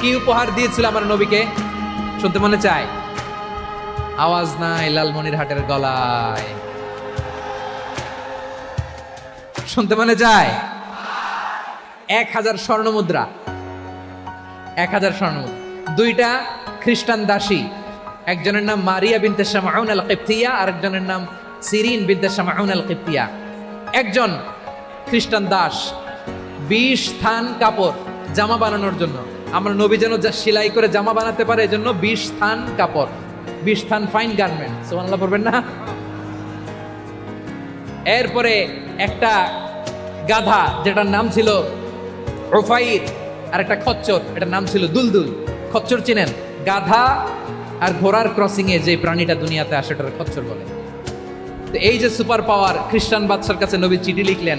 কি উপহার দিয়েছিল আমার নবীকে? শুনতে মনে চায়? আওয়াজ নাই লালমনিরহাটের গলায়। শুনতে মনে যায় এক হাজার স্বর্ণ মুদ্রা। এক হাজার স্বর্ণ দুইটা খ্রিস্টান দাসী। একজনের নাম মারিয়া বিনতে শামাউন আল কিপ্তিয়া আর একজনের নাম সিরিন বিনতে শামাউন আল কিপ্তিয়া একজন খ্রিস্টান দাস। বিশ থান কাপড় জামা বানানোর জন্য। আমরা নবী যেন যা সেলাই করে জামা বানাতে পারে, এজন্য বিশ স্থান কাপড়, বিশ থান ফাইন গার্মেন্ট সোমান্লা পড়বেন না? এরপরে একটা গাধা, যেটার নাম ছিল রোফাইর আর একটা খচ্চর, এটার নাম ছিল দুলদুল। খচ্চর চিনেন? গাধা আর ঘোড়ার ক্রসিং এ যে প্রাণীটা দুনিয়াতে আসে ওটার খচ্চর বলে। তো এই যে সুপার পাওয়ার খ্রিস্টান বাদশার কাছে নবী চিঠি লিখলেন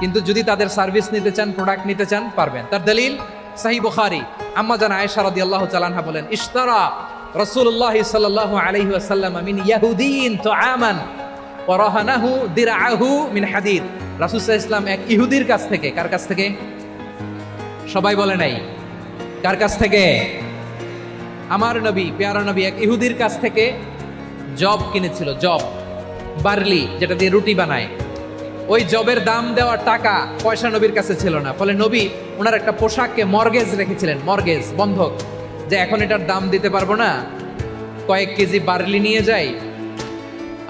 কিন্তু যদি তাদের সার্ভিস নিতে চান প্রোডাক্ট নিতে চান, পারবেন। তার দলিল, সাহি বুখারি। আম্মা জান আয়েশা রাদিয়াল্লাহু তাআলা বলেন, ইশতারা রাসূলুল্লাহ সাল্লাল্লাহু আলাইহি ওয়াসাল্লাম মিন ইয়াহুদিন তুআমান ওয়া রাহানাহু দিরআহু মিন হাদিদ। রাসূল ইসলাম এক ইহুদির কাছ থেকে, কার কাছ থেকে? সবাই বলে নাই। কার কাছ থেকে? আমার নবী, পেয়ারা নবী এক ইহুদির কাছ থেকে জব কিনেছিল জব বার্লি, যেটা দিয়ে রুটি বানায়। ওই জবের দাম দেওয়ার টাকা পয়সা নবীর কাছে ছিল না। ফলে নবী ওনার একটা পোশাককে মর্গেজ রেখেছিলেন, মর্গেজ, বন্ধক। যে এখন এটার দাম দিতে পারব না, কয়েক কেজি বার্লি নিয়ে যাই,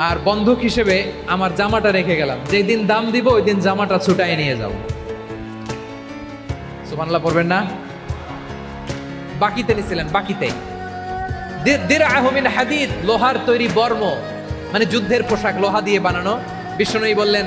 আর বন্ধক হিসেবে আমার জামাটা রেখে গেলাম। যেই দিন দাম দিব, ওই দিন জামাটা ছুটাই নিয়ে যাও সুবহানাল্লাহ পড়বেন না? বাকিতে নিছিলেন, বাকিতে। হাদিদ, লোহার তৈরি বর্ম মানে যুদ্ধের পোশাক, লোহা দিয়ে বানানো। বিষ্ণুই বললেন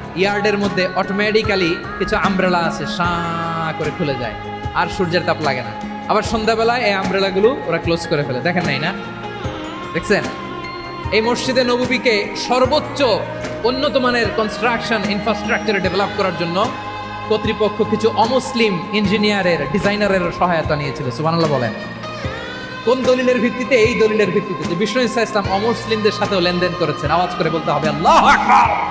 ইয়ার্ডের মধ্যে অটোমেটিক্যালি কিছু আমব্রেলা আছে সাঁ করে খুলে যায়। আর সূর্যের তাপ লাগে না। আবার সন্ধ্যাবেলায় এই আমব্রেলাগুলো ওরা ক্লোজ করে ফেলে। দেখেন নাই না? দেখছেন? এই মসজিদে নববীকে সর্বোচ্চ উন্নত মানের কনস্ট্রাকশন ইনফ্রাস্ট্রাকচারে ডেভেলপ করার জন্য কর্তৃপক্ষ কিছু অমুসলিম ইঞ্জিনিয়ারের ডিজাইনারের সহায়তা নিয়েছিল। সুবহানাল্লাহ বলেন। কোন দলিলের ভিত্তিতে? এই দলিলের ভিত্তিতে যে বিষ্ণু ইসা ইসলাম অমুসলিমদের সাথেও লেনদেন করেছেন। আওয়াজ করে বলতে হবে, আল্লাহ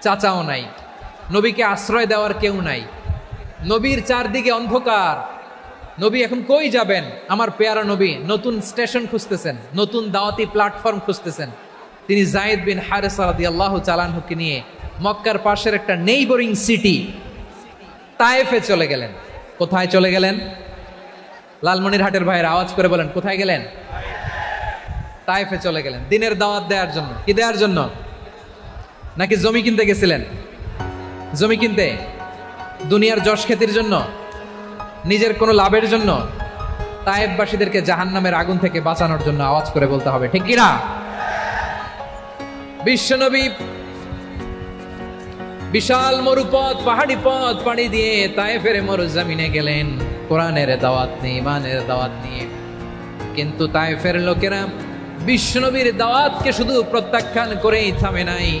চাচাও নাই, নবীকে আশ্রয় দেওয়ার কেউ নাই। নবীর চারদিকে অন্ধকার। নবী এখন কই যাবেন? আমার পেয়ারা নবী নতুন স্টেশন খুঁজতেছেন, নতুন দাওয়াতি প্ল্যাটফর্ম খুঁজতেছেন। তিনি জায়েদ বিন হারেসারাদি আল্লাহ চালানহুকে নিয়ে মক্কার পাশের একটা নেইবরিং সিটি তায়েফে চলে গেলেন। কোথায় চলে গেলেন? লালমনির হাটের ভাইয়ের আওয়াজ করে বলেন, কোথায় গেলেন? তায়েফে চলে গেলেন। দিনের দাওয়াত দেওয়ার জন্য। কি দেওয়ার জন্য? নাকি জমি কিনতে গেছিলেন? জমি কিনতে? দুনিয়ার যশ খ্যাতির জন্য? নিজের কোনো লাভের জন্য? তায়েববাসীদেরকে জাহান নামের আগুন থেকে বাঁচানোর জন্য আওয়াজ করে বলতে হবে, ঠিক কিনা? বিশ্বনবী বিশাল মরুপথ, পাহাড়ি পথ পাড়ি দিয়ে তায়েফের মরুজামিনে গেলেন। কোরআনের দাওয়াত নিয়ে ইমানের দাওয়াত নিয়ে। কিন্তু তায়েফের লোকেরা বিশ্বনবীর দাওয়াতকে শুধু প্রত্যাখ্যান করেই থামে নাই।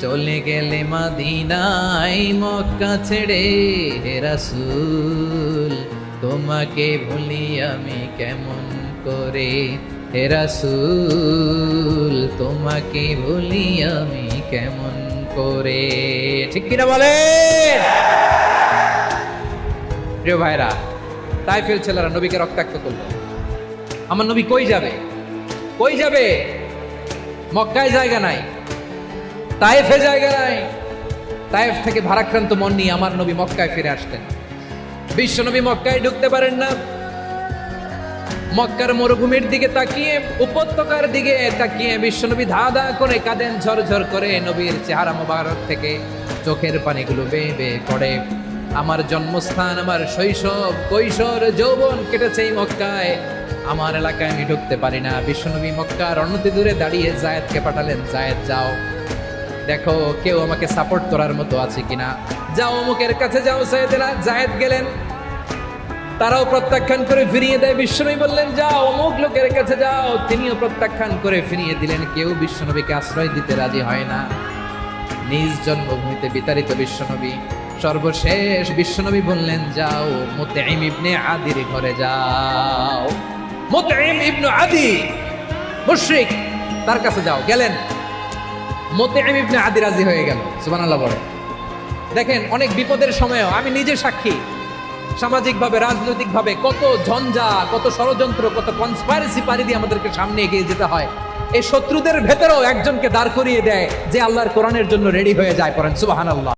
চলে গেলে মাদিনাই মক্কা ছেড়ে, হে রাসূল, তোমাকে ভুলি আমি কেমন করে? হে রাসূল, তোমাকে ভুলি আমি কেমন করে? ঠিক কিনা বলে? প্রিয় ভাইরা তাইফের ছেলেরা নবীকে রক্তাক্ত করল। আমার নবী কই যাবে? কই যাবে? মক্কায় জায়গা নাই। তাইফে জায়গা নাই তাইফ থেকে ভারাক্রান্ত মন নিয়ে আমার নবী মক্কায় ফিরে আসতেন। বিশ্ব নবী মক্কায় ঢুকতে পারেন না। মক্কার মরুভূমির দিকে তাকিয়ে, উপত্যকার দিকে তাকিয়ে বিশ্বনবী ধা ধা করে কাঁদেন, ঝরঝর করে নবীর চেহারা মোবারক থেকে চোখের পানিগুলো বেয়ে বেয়ে পড়ে। আমার জন্মস্থান, আমার শৈশব, কৈশোর, যৌবন কেটেছে এই মক্কায়। আমার এলাকায় আমি ঢুকতে পারি না। বিশ্বনবী মক্কার অনতি দূরে দাঁড়িয়ে জায়েদকে পাঠালেন, জায়েদ, যাও। দেখো, কেউ আমাকে সাপোর্ট করার মতো আছে কিনা? যাও অমুকের কাছে যাও জায়েদেরা জায়েদ গেলেন। তারাও প্রত্যাখ্যান করে ফিরিয়ে দেয়। বিশ্বনবী বললেন, যাও অমুক লোকের কাছে যাও। তিনিও প্রত্যাখ্যান করে ফিরিয়ে দিলেন। কেউ বিশ্বনবীকে আশ্রয় দিতে রাজি হয় না। নিজ জন্মভূমিতে বিতাড়িত বিশ্বনবী। সর্বশেষ বিশ্বনবী বললেন, যাও মুতাইম ইবনে আদির ঘরে যাও। মুতাইম ইবনে আদি, মুশরিক, তার কাছে যাও। গেলেন। মুতাইম ইবনে আদি রাজি হয়ে গেল। সুবানাল্লাহ বলে। দেখেন, অনেক বিপদের সময়ও আমি নিজে সাক্ষী। সামাজিকভাবে, রাজনৈতিকভাবে কত ঝঞ্ঝা, কত ষড়যন্ত্র, কত কনস্পাইরেসি পারি দিয়ে আমাদেরকে সামনে এগিয়ে যেতে হয়। এই শত্রুদের ভেতরেও একজনকে দাঁড় করিয়ে দেয় যে আল্লাহর কোরআনের জন্য রেডি হয়ে যায় পড়েন। সুবাহান আল্লাহ